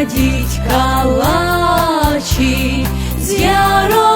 надіть калачі з ярої.